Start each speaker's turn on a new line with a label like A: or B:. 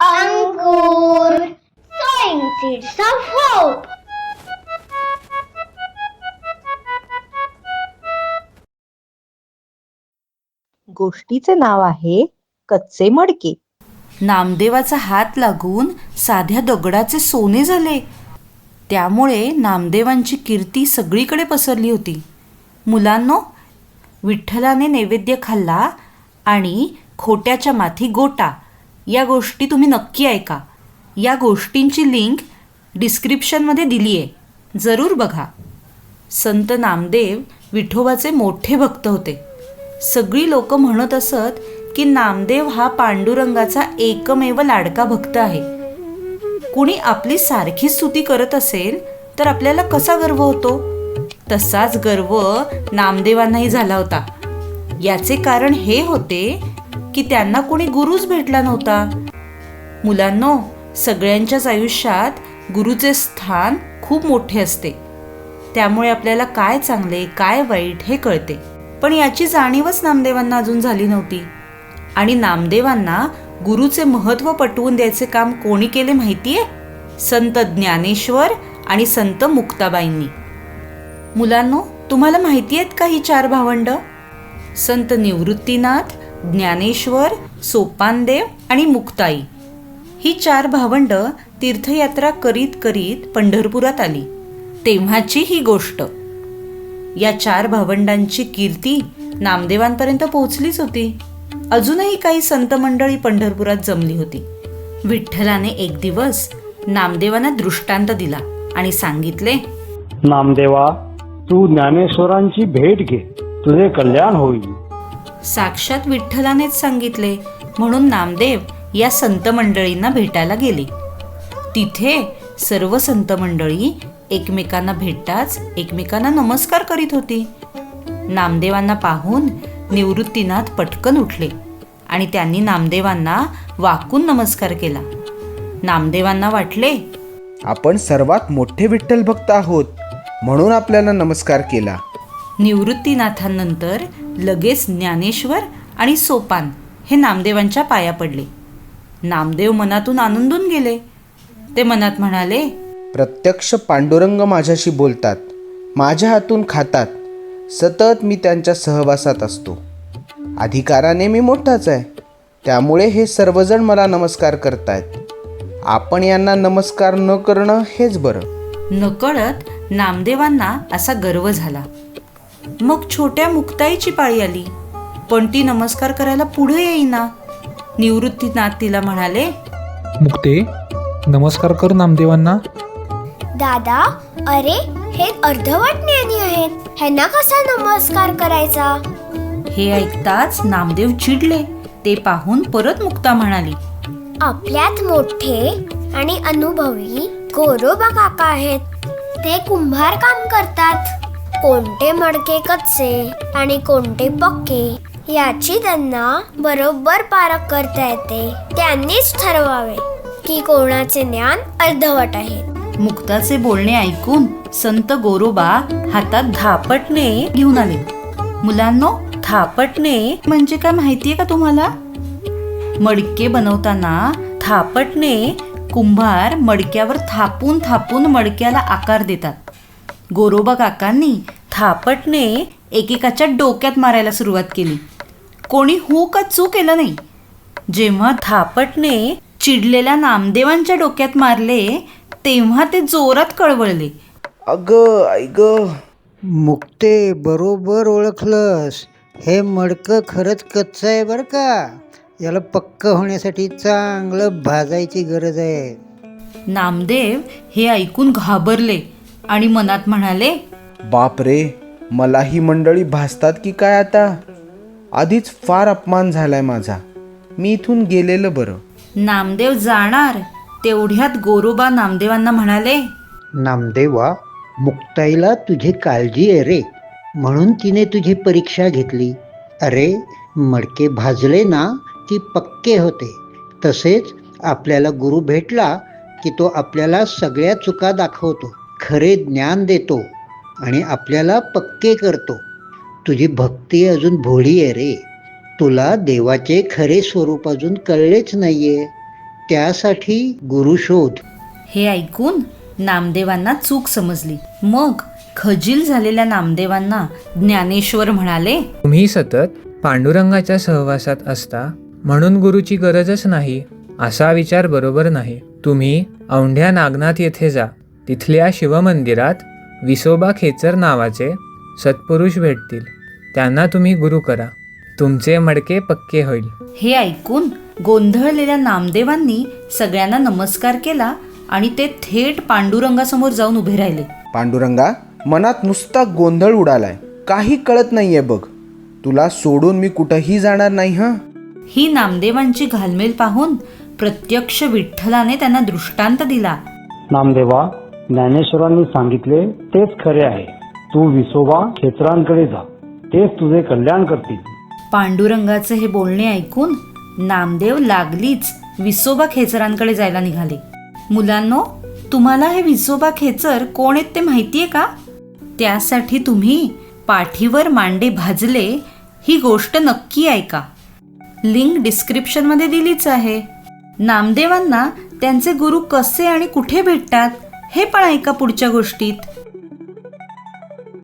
A: Ankur, sowing seeds of hope.
B: गोष्टीचे नाव आहे कच्चे मडके.
C: नामदेवाचा हात लागून साध्या दगडाचे सोने झाले. त्यामुळे नामदेवांची कीर्ती सगळीकडे पसरली होती. मुलांनो विठ्ठलाने नैवेद्य खाल्ला आणि खोट्याच्या माथी गोटा या गोष्टी तुम्ही नक्की ऐका. या गोष्टींची लिंक डिस्क्रिप्शनमध्ये दिली आहे. जरूर बघा. संत नामदेव विठोबाचे मोठे भक्त होते. सगळी लोक म्हणत असत की नामदेव हा पांडुरंगाचा एकमेव लाडका भक्त आहे. कुणी आपली सारखी स्तुती करत असेल तर आपल्याला कसा गर्व होतो? तसाच गर्व नामदेवांनाही झाला होता. याचे कारण हे होते की त्यांना कोणी गुरुच भेटला नव्हता. मुलांनो सगळ्यांच्याच आयुष्यात गुरुचे स्थान खूप मोठे असते. त्यामुळे आपल्याला काय चांगले काय वाईट हे कळते. पण याची जाणीवच नामदेवांना अजून झाली नव्हती. आणि नामदेवांना गुरुचे महत्त्व पटवून द्यायचे काम कोणी केले माहिती आहे संत ज्ञानेश्वर आणि संत मुक्ताबाईंनी. मुलांनो तुम्हाला माहिती आहेत का ही चार भावंड? संत निवृत्तीनाथ ज्ञानेश्वर सोपानदेव आणि मुक्ताई. ही चार भावंड तीर्थयात्रा करीत करीत पंढरपुरात आली. तेव्हाची ही गोष्ट. या चार भावंडांची कीर्ती नामदेवांपर्यंत पोहोचलीच होती. अजूनही काही संत मंडळी पंढरपुरात जमली होती. विठ्ठलाने एक दिवस नामदेवांना दृष्टांत दिला आणि सांगितले
D: नामदेवा तू ज्ञानेश्वरांची भेट घे. तुझे कल्याण होईल.
C: साक्षात विठ्ठलानेच सांगितले म्हणून नामदेव या संत मंडळींना भेटायला गेले. तिथे सर्व संत मंडळी एकमेकांना भेटताच एकमेकांना नमस्कार करीत होती. नामदेवांना पाहून निवृत्तीनाथ पटकन उठले आणि त्यांनी नामदेवांना वाकून नमस्कार केला. नामदेवांना वाटले
E: आपण सर्वात मोठे विठ्ठल भक्त आहोत म्हणून आपल्याला नमस्कार केला.
C: निवृत्तीनाथांनंतर लगेच ज्ञानेश्वर आणि सोपान हे नामदेवांच्या पाया पडले. नामदेव मनातून आनंदून गेले. ते मनात म्हणाले
E: प्रत्यक्ष पांडुरंग माझ्याशी बोलतात माझ्या हातून खातात सतत मी त्यांच्या सहवासात असतो. अधिकाराने मी मोठाच आहे त्यामुळे हे सर्वजण मला नमस्कार करतायत. आपण यांना नमस्कार न करणं हेच बरं.
C: नकळत नामदेवांना असा गर्व झाला. मग छोट्या मुक्ताईची पाळी आली. पण ती नमस्कार करायला पुढे येईना. निवृत्तीनाथ तिला म्हणाले
F: मुक्ते नमस्कार कर नामदेवांना.
A: दादा अरे हे अर्धवट ज्ञानी आहेत. ह्यांना कसा नमस्कार करायचा?
C: हे ऐकताच नामदेव चिडले. ते पाहून परत मुक्ता म्हणाली
A: आपल्यात मोठे आणि अनुभवी गोरोबा काका आहेत. ते कुंभार काम करतात. कोणते मडके कच्चे आणि कोणते पक्के याची त्यांना बरोबर पारख करता येते. त्यांनीच ठरवावे की कोणाचे ज्ञान अर्धवट आहे.
C: मुक्ताचे बोलणे ऐकून संत गोरोबा हातात धापटणे घेऊन आले. मुलांनो थापटणे म्हणजे काय माहितीये का तुम्हाला? मडके बनवताना थापटणे कुंभार मडक्यावर थापून थापून मडक्याला आकार देतात. गोरोबा काकांनी थापटणे एकेकाच्या डोक्यात मारायला सुरुवात केली. कोणी हू का चू केलं नाही? जेव्हा थापटणे चिडलेल्या नामदेवांच्या डोक्यात मारले तेव्हा ते जोरात कळवळले.
E: अगं आई ग.
G: मुक्ते बरोबर ओळखलंस. हे मडकं खरंच कच्चं आहे बरं का? याला पक्क होण्यासाठी चांगलं भाजायची गरज आहे.
C: नामदेव हे ऐकून घाबरले. आणि मनात म्हणाले
E: बाप रे मला ही मंडळी भासतात की काय आता? आधीच फार अपमान झालाय माझा. मी इथून गेलेलं बरं.
C: नामदेव जाणार. तेवढ्यात गोरोबा नामदेवांना म्हणाले
G: नामदेवा मुक्ताईला तुझी काळजी आहे रे. म्हणून तिने तुझी परीक्षा घेतली. अरे मडके भाजले ना की पक्के होते. तसेच आपल्याला गुरु भेटला की तो आपल्याला सगळ्या चुका दाखवतो. खरे ज्ञान देतो आणि आपल्याला पक्के करतो. तुझी भक्ती अजून भोळी आहे रे. तुला देवाचे खरे स्वरूप अजून कळलेच नाहीये. त्यासाठी गुरु शोध.
C: हे ऐकून नामदेवांना चूक समजली. मग खजील झालेल्या नामदेवांना ज्ञानेश्वर म्हणाले
H: तुम्ही सतत पांडुरंगाच्या सहवासात असता म्हणून गुरुची गरजच नाही असा विचार बरोबर नाही. तुम्ही औंढ्या नागनाथ येथे जा. तिथल्या शिवमंदिरात विसोबा खेचर नावाचे सत्पुरुष भेटतील. त्यांना तुम्ही गुरु करा. तुमचे मडके पक्के होईल.
C: हे ऐकून गोंधळलेल्या नामदेवांनी सगळ्यांना नमस्कार केला आणि ते थेट पांडुरंगासमोर जाऊन उभे राहिले.
E: पांडुरंगा मनात नुसता गोंधळ उडालाय. काही कळत नाहीये बघ. तुला सोडून मी कुठंही जाणार नाही हं?
C: ही नामदेवांची घालमेल पाहून प्रत्यक्ष विठ्ठलाने त्यांना दृष्टांत दिला.
D: नामदेवा ज्ञानेश्वरांनी सांगितले तेच खरे आहे. तू विसोबा खेचरांकडे जा. तेच तुझे कल्याण करतील.
C: पांडुरंगाचे हे बोलणे ऐकून नामदेव लागलीच विसोबा खेचरांकडे जायला निघाले. मुलांनो तुम्हाला हे विसोबा खेचर कोण आहेत ते माहितीये का? त्यासाठी तुम्ही पाठीवर मांडे भाजले ही गोष्ट नक्की ऐका. लिंक डिस्क्रिप्शनमध्ये दिलीच आहे. नामदेवांना त्यांचे गुरु कसे आणि कुठे भेटतात? हे पण ऐका पुढच्या गोष्टीत.